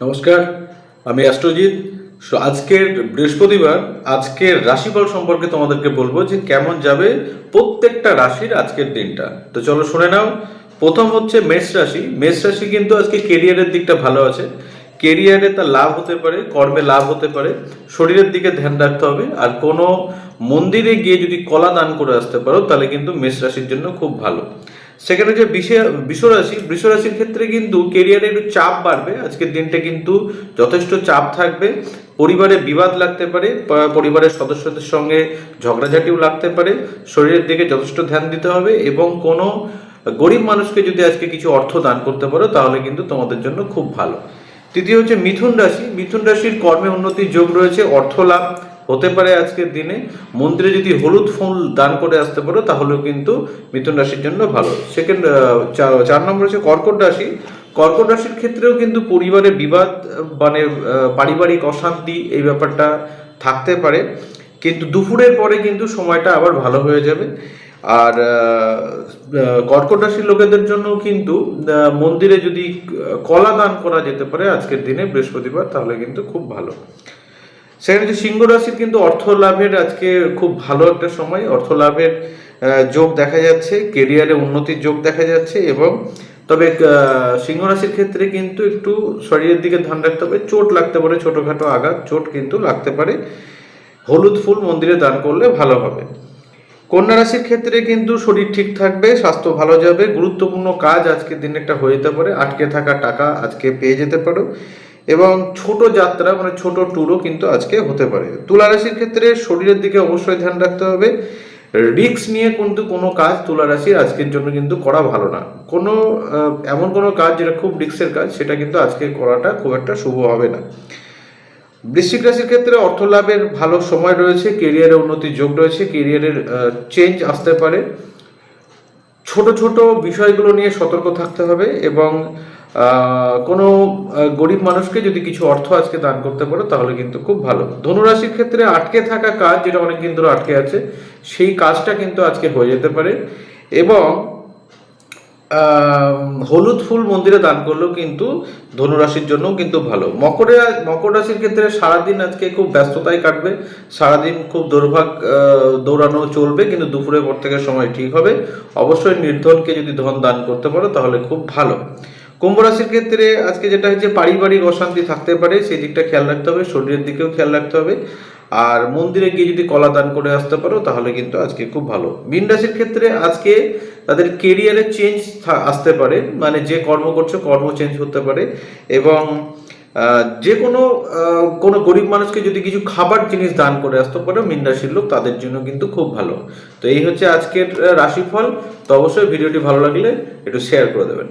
নমস্কার, আমি অ্যাস্ট্রোজিৎ। আজকের বৃহস্পতিবার, আজকের রাশিফল সম্পর্কে তোমাদেরকে বলব যে কেমন যাবে প্রত্যেকটা রাশির আজকের দিনটা। তো চলো শুনে নাও। প্রথম হচ্ছে মেষ রাশি। মেষ রাশি কিন্তু আজকে কেরিয়ারের দিকটা ভালো আছে। কেরিয়ারে তার লাভ হতে পারে, কর্মে লাভ হতে পারে। শরীরের দিকে ধ্যান রাখতে হবে। আর কোনো মন্দিরে গিয়ে যদি কলা দান করে আসতে পারো, তাহলে কিন্তু মেষ রাশির জন্য খুব ভালো। সেখানে যে বিষ রাশি বৃষ রাশির ক্ষেত্রে কিন্তু কেরিয়ারে একটু চাপ বাড়বে। আজকের দিনটা কিন্তু যথেষ্ট চাপ থাকবে। পরিবারে বিবাদ লাগতে পারে পরিবারের সদস্যদের সঙ্গে ঝগড়াঝাটিও লাগতে পারে। শরীরের দিকে যথেষ্ট ধ্যান দিতে হবে এবং কোনো গরিব মানুষকে যদি আজকে কিছু অর্থ দান করতে পারো, তাহলে কিন্তু তোমাদের জন্য খুব ভালো। তৃতীয় হচ্ছে মিথুন রাশি। মিথুন রাশির কর্মে উন্নতির যোগ রয়েছে অর্থ লাভ হতে পারে আজকের দিনে। মন্দিরে যদি হলুদ ফুল দান করে আসতে পারো, তাহলেও কিন্তু মিথুন রাশির জন্য ভালো। সেকেন্ড চার নম্বর হচ্ছে কর্কট রাশি। কর্কট রাশির ক্ষেত্রেও কিন্তু পরিবারে বিবাদ মানে পারিবারিক অশান্তি এই ব্যাপারটা থাকতে পারে। কিন্তু দুপুরের পরে কিন্তু সময়টা আবার ভালো হয়ে যাবে। আর কর্কট রাশির লোকেদের জন্য কিন্তু মন্দিরে যদি কলা দান করা যেতে পারে আজকের দিনে বৃহস্পতিবার, তাহলে কিন্তু খুব ভালো। সেখানে যে সিংহ রাশির কিন্তু অর্থ লাভের আজকে খুব ভালো একটা সময়। অর্থ লাভের যোগ দেখা যাচ্ছে কেরিয়ারে উন্নতির যোগ দেখা যাচ্ছে এবং তবে সিংহ রাশির ক্ষেত্রে কিন্তু একটু শরীরের দিকে ধ্যান রাখতে হবে। চোট লাগতে পারে, ছোটখাটো আঘাত, চোট কিন্তু লাগতে পারে। হলুদ ফুল মন্দিরে দান করলে ভালো হবে। কন্যা রাশির ক্ষেত্রে কিন্তু শরীর ঠিক থাকবে, স্বাস্থ্য ভালো যাবে। গুরুত্বপূর্ণ কাজ আজকের দিনে একটা হয়ে যেতে পারে। আটকে থাকা টাকা আজকে পেয়ে যেতে পারো। এবং ছোট যাত্রা মানে ছোট ট্যুরও কিন্তু আজকে হতে পারে। তুলা রাশির ক্ষেত্রে শরীরের দিকে অবশ্যই ধ্যান রাখতে হবে। রিস্ক নিয়ে কিন্তু কোনো কাজ তুলা রাশির আজকের জন্য কিন্তু করা ভালো না। কোনো এমন কোনো কাজ যেটা খুব রিস্কের কাজ, সেটা কিন্তু আজকে করাটা খুব একটা শুভ হবে না। বৃশ্চিক রাশির ক্ষেত্রে অর্থ লাভের ভালো সময় রয়েছে কেরিয়ারে উন্নতির যোগ রয়েছে কেরিয়ারের চেঞ্জ আসতে পারে। ছোট ছোট বিষয়গুলো নিয়ে সতর্ক থাকতে হবে এবং কোনো গরিব মানুষকে যদি কিছু অর্থ আজকে দান করতে পারো, তাহলে কিন্তু খুব ভালো। ধনুরাশির ক্ষেত্রে আটকে থাকা কাজ, যেটা অনেকদিন ধরে আটকে আছে, সেই কাজটা কিন্তু আজকে হয়ে যেতে পারে। এবং হলুদ ফুল মন্দিরে দান করলেও কিন্তু ধনুরাশির জন্যও কিন্তু ভালো। মকরে, মকর রাশির ক্ষেত্রে সারাদিন আজকে খুব ব্যস্ততায় কাটবে। সারাদিন খুব দুর্ভাগ দৌড়ানো চলবে, কিন্তু দুপুরের পর থেকে সময় ঠিক হবে। অবশ্যই নির্ধনকে যদি ধন দান করতে পারো, তাহলে খুব ভালো। কুম্ভ রাশির ক্ষেত্রে আজকে যেটা হচ্ছে পারিবারিক অশান্তি থাকতে পারে, সেই দিকটা খেয়াল রাখতে হবে, শরীরের দিকেও খেয়াল রাখতে হবে। আর মন্দিরে গিয়ে যদি কলা দান করে আসতে পারো, তাহলে কিন্তু আজকে খুব ভালো। মীন রাশির ক্ষেত্রে আজকে তাদের কেরিয়ারে চেঞ্জ আসতে পারে মানে যে কর্ম করছ, কর্ম চেঞ্জ হতে পারে। এবং যে কোনো কোনো গরিব মানুষকে যদি কিছু খাবার জিনিস দান করে আসতে পারে, মীন রাশির লোক, তাদের জন্য কিন্তু খুব ভালো। তো এই হচ্ছে আজকের রাশিফল। তো অবশ্যই ভিডিওটি ভালো লাগলে একটু শেয়ার করে দেবেন।